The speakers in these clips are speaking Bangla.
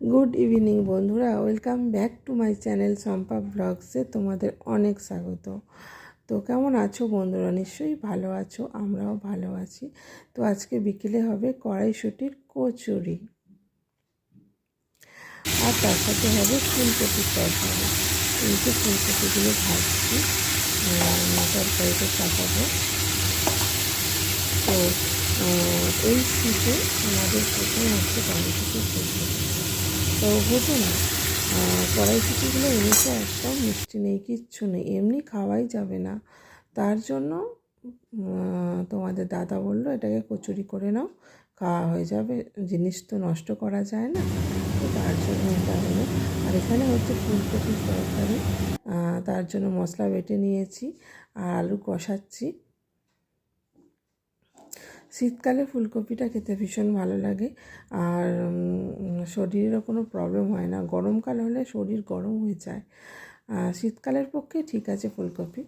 গুড ইভিনিং বন্ধুরা, welcome back to my channel Sampa ব্লগসে তোমাদের অনেক স্বাগত। তো কেমন আছো বন্ধুরা? নিশ্চয়ই ভালো আছো, আমরাও ভালো আছি। তো আজকে বিকেলে হবে কড়াইশুটির কচুরি। আর তার সাথে হবে ফুলকপির তরকারি। এই যে ফুলকপিগুলো ভাজছি তরকারিতে চাপাবো। তো এই শীতে আমাদের প্রথম হচ্ছে কড়াইশুটি ফুলকপি তো হতো না কড়াইশুটিগুলো এনেছে একদম, মিষ্টি নেই, কিচ্ছু নেই, এমনি খাওয়াই যাবে না। তার জন্য তোমাদের দাদা বলল, এটাকে কচুরি করে নাও, খাওয়া হয়ে যাবে, জিনিস তো নষ্ট করা যায় না। তো তার জন্য এটা হলো। আর এখানে হচ্ছে ফুলকপির তরকারি তার জন্য মশলা বেটে নিয়েছি, আর আলু কষাচ্ছি। শীতকালে ফুলকপিটা খেতে ভীষণ ভালো লাগে। আর শরীরেরও কোনো প্রবলেম হয় না। গরমকাল হলে শরীর গরম হয়ে যায়। শীতকালের পক্ষে ঠিক আছে ফুলকপি।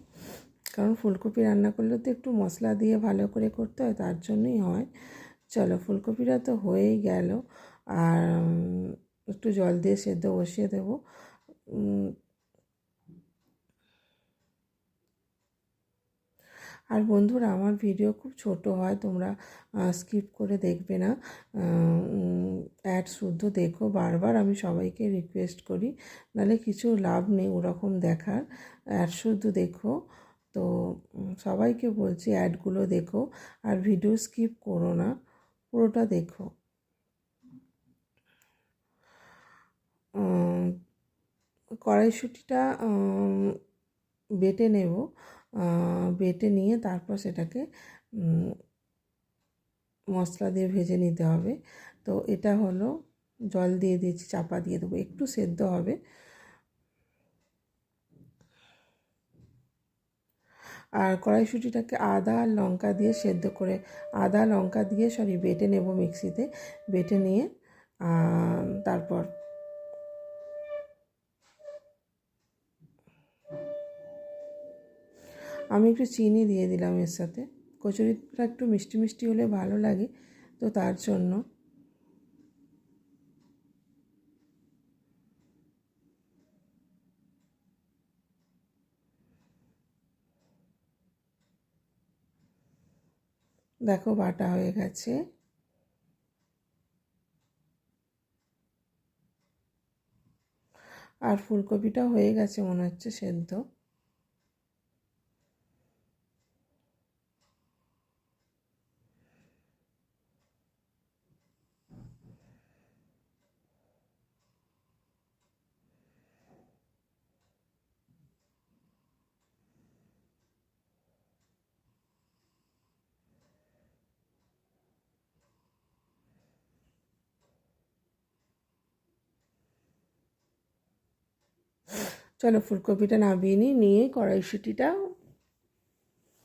কারণ ফুলকপি রান্না করলে তো একটু মশলা দিয়ে ভালো করে করতে হয়, তার জন্যই হয়। চলো, ফুলকপিটা তো হয়েই গেল। আর একটু জল দিয়ে সেদ্ধ বসিয়ে দেবো। আর বন্ধুরা, আমার ভিডিও খুব ছোট হয়, তোমরা স্কিপ করে দেখবে না। অ্যাড শুদ্ধ দেখো, বারবার আমি সবাইকে রিকোয়েস্ট করি, নাহলে কিছু লাভ নেই ওরকম দেখার। অ্যাড শুদ্ধ দেখো, তো সবাইকে বলছি অ্যাডগুলো দেখো, আর ভিডিও স্কিপ করো না, পুরোটা দেখো। কড়াইশুটিটা বেটে নেব। বেটে নিয়ে তারপর সেটাকে মশলা দিয়ে ভেজে নিতে হবে। তো এটা হলো, জল দিয়ে দিয়েছি, চাপা দিয়ে দেবো, একটু সেদ্ধ হবে। আর কড়াইশুটিটাকে আদা আর লঙ্কা দিয়ে সেদ্ধ করে, আদা, লঙ্কা দিয়ে, সরি, বেটে নেব মিক্সিতে, বেটে নিয়ে তারপর আমি একটু চিনি দিয়ে দিলাম এর সাথে। কচুরিটা একটু মিষ্টি মিষ্টি হলে ভালো লাগে, তো তার জন্য। দেখো বাটা হয়ে গেছে। আর ফুলকপিটা হয়ে গেছে মনে হচ্ছে সেদ্ধ। চলো ফুলকপিটা নামিয়ে নিই, নিয়ে কড়াইশুটিটা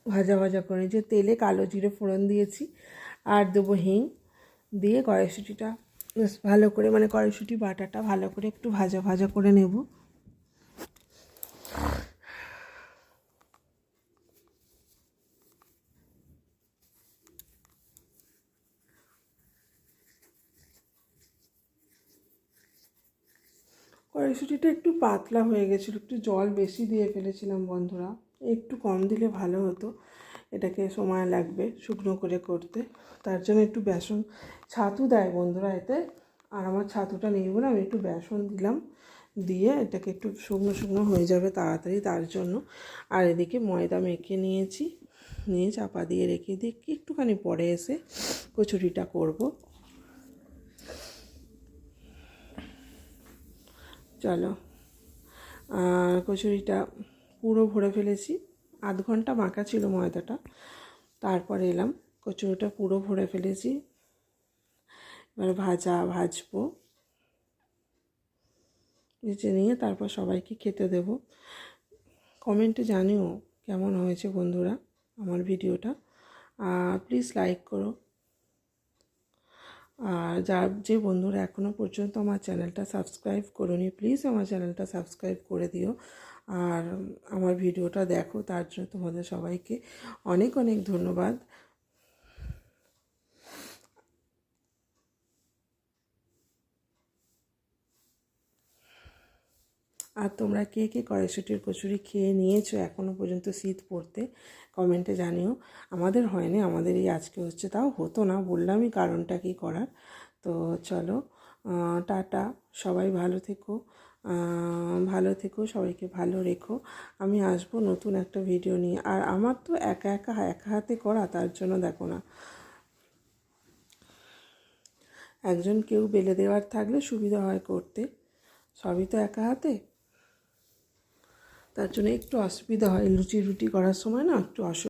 ভাজা ভাজা করে যে তেলে কালো জিরে ফোড়ন দিয়েছি আর দেবো হিং দিয়ে কড়াইশুটিটা। ভালো করে মানে কড়াইশুটি বাটাটা ভালো করে একটু ভাজা ভাজা করে নেব। কড়াইশুটিটা একটু পাতলা হয়ে গেছিল, একটু জল বেশি দিয়ে ফেলেছিলাম বন্ধুরা, একটু কম দিলে ভালো হতো, এটাকে সময় লাগবে শুকনো করে করতে, তার জন্য একটু বেসন, ছাতু দেয় বন্ধুরা এতে, আর আমার ছাতুটা নেই বলে আমি একটু বেসন দিলাম, দিয়ে এটাকে একটু শুকনো শুকনো হয়ে যাবে তাড়াতাড়ি তার জন্য, আর এদিকে ময়দা মেখে নিয়েছি, নিয়ে চাপা দিয়ে রেখে দিয়ে একটুখানি পরে এসে কচুরিটা করব। চলো। আর কচুরিটা পুরো ভরে ফেলেছি। আধ ঘণ্টা মাখা ছিল ময়দাটা। তারপর এলাম, কচুরিটা পুরো ভরে ফেলেছি। এবার ভাজা, ভাজবো। ভেজে নিয়ে তারপর সবাইকে খেতে দেব। কমেন্টে জানিও কেমন হয়েছে বন্ধুরা আমার ভিডিওটা। প্লিজ লাইক করো। আর যার যে বন্ধুরা এখনও পর্যন্ত আমার চ্যানেলটা সাবস্ক্রাইব করোনি প্লিজ আমার চ্যানেলটা সাবস্ক্রাইব করে দিও। আর আমার ভিডিওটা দেখো, তার জন্য তোমাদের সবাইকে অনেক অনেক ধন্যবাদ। আর তোমরা কে কে কড়াইশুটির কচুরি খেয়ে নিয়েছো এখনও পর্যন্ত শীত পড়তে, কমেন্টে জানিও। আমাদের হয়নি, আমাদের এই আজকে হচ্ছে, তাও হতো না, বললামই কারণটা কি করার। তো চলো টাটা, সবাই ভালো থেকো ভালো থেকো, সবাইকে ভালো রেখো। আমি আসব নতুন একটা ভিডিও নিয়ে। আর আমার তো একা একা একা হাতে করা, তার জন্য দেখো না। একজন কেউ বেলে দেওয়ার থাকলে সুবিধা হয় করতে। সবই তো একা হাতে। তার জন্য একটু অসুবিধা হয় লুচি রুটি করার সময় না একটু অসুবিধা